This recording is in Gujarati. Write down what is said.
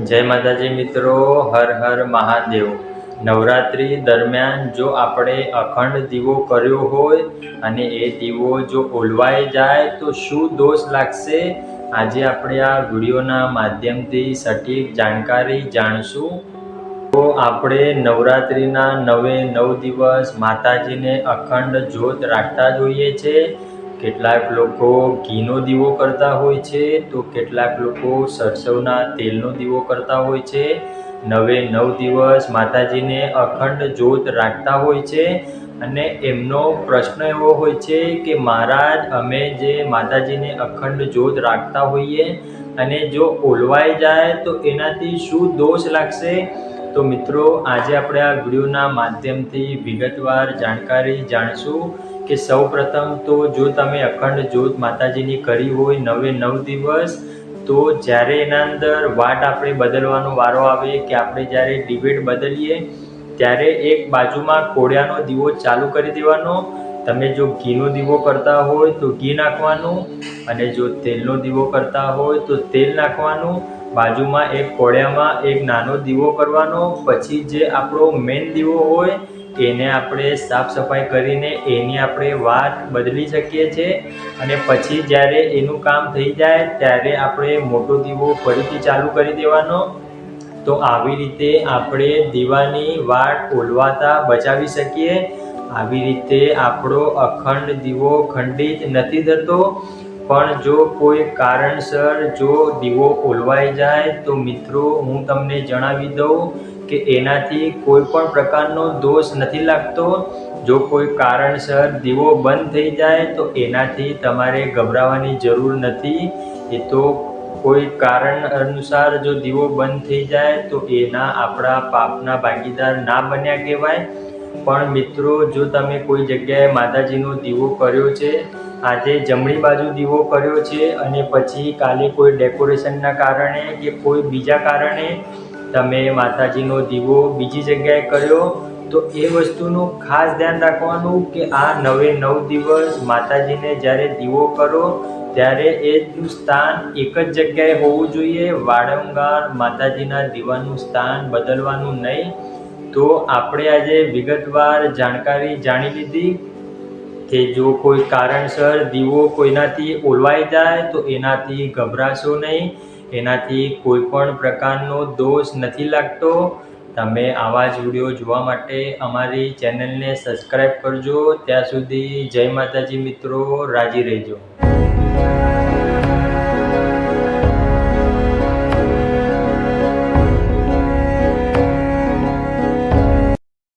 જય માતાજી મિત્રો, હર હર મહાદેવ. નવરાત્રિ દરમિયાન જો આપણે અખંડ દીવો કર્યો હોય અને એ દીવો જો ઓલવાઈ જાય તો શું દોષ લાગશે? આજે આપણે આ વિડીયોના માધ્યમથી સટીક જાણકારી જાણશું. તો આપણે નવરાત્રિના નવે નવ દિવસ માતાજીને અખંડ જ્યોત રાખતા જોઈએ છે કેટલાક લોકો ઘીનો દીવો કરતા હોય છે, તો કેટલાક લોકો સરસવના તેલનો દીવો કરતા હોય છે. નવે નવ દિવસ માતાજીને અખંડ જ્યોત રાખતા હોય છે અને એમનો પ્રશ્ન એવો હોય છે કે, મહારાજ, અમે જે માતાજીને અખંડ જ્યોત રાખતા હોઈએ અને જો ઓલવાઈ જાય તો એનાથી શું દોષ લાગશે? તો મિત્રો, આજે આપણે આ વિડીયોના માધ્યમથી વિગતવાર જાણકારી જાણશું કે સૌ પ્રથમ તો જો તમે અખંડ જ્યોત માતાજીની કરી હોય નવે નવ દિવસ, તો જ્યારે એના અંદર વાટ આપણે બદલવાનો વારો આવે કે આપણે જ્યારે ડિબેટ બદલીએ, ત્યારે એક બાજુમાં કોળિયાનો દીવો ચાલુ કરી દેવાનો તમે જો ઘીનો દીવો કરતા હોય તો ઘી નાખવાનું અને જો તેલનો દીવો કરતા હોય તો તેલ નાખવાનું. બાજુમાં એક કોળિયામાં એક નાનો દીવો કરવાનો. પછી જે આપણો મેઇન દીવો હોય એને આપણે સાફ સફાઈ કરીને એની આપણે વાત બદલી શકીએ છીએ અને પછી જ્યારે એનું કામ થઈ જાય ત્યારે આપણે મોટો દીવો ફરીથી ચાલુ કરી દેવાનો. તો આવી રીતે આપણે દીવાની વાટ ઓલવાતા બચાવી શકીએ. આવી રીતે આપણો અખંડ દીવો ખંડિત નથી થતો. પણ જો કોઈ કારણસર જો દીવો ઓલવાઈ જાય, તો મિત્રો, હું તમને જણાવી દઉં કે એનાથી કોઈ પણ પ્રકારનો દોષ નથી લાગતો. જો કોઈ કારણસર દીવો બંધ થઈ જાય, તો એનાથી તમારે ગભરાવાની જરૂર નથી. એ તો કોઈ કારણ અનુસાર જો દીવો બંધ થઈ જાય, તો એના આપણા પાપના ભાગીદાર ના બન્યા કહેવાય. પણ મિત્રો, જો તમે કોઈ જગ્યાએ માતાજીનો દીવો કર્યો છે, આજે જમણી બાજુ દીવો કર્યો છે અને પછી કાલે કોઈ ડેકોરેશનના કારણે કે કોઈ બીજા કારણે તમે માતાજીનો દીવો બીજી જગ્યાએ કર્યો, તો એ વસ્તુનું ખાસ ધ્યાન રાખવાનું કે આ નવે નવ દિવસ માતાજીને જ્યારે દીવો કરો, ત્યારે એનું સ્થાન એક જ જગ્યાએ હોવું જોઈએ. વારંવાર માતાજીના દીવાનું સ્થાન બદલવાનું નહીં. તો આપણે આજે વિગતવાર જાણકારી જાણી લીધી કે જો કોઈ કારણસર દીવો કોઈનાથી ઓલવાઈ જાય તો એનાથી ગભરાશો નહીં, એનાથી કોઈ પણ પ્રકારનો દોષ નથી લાગતો. તમે આવા જ વીડિયો જોવા માટે અમારી ચેનલને સબસ્ક્રાઈબ કરજો. ત્યાં સુધી જય માતાજી મિત્રો, રાજી રહેજો.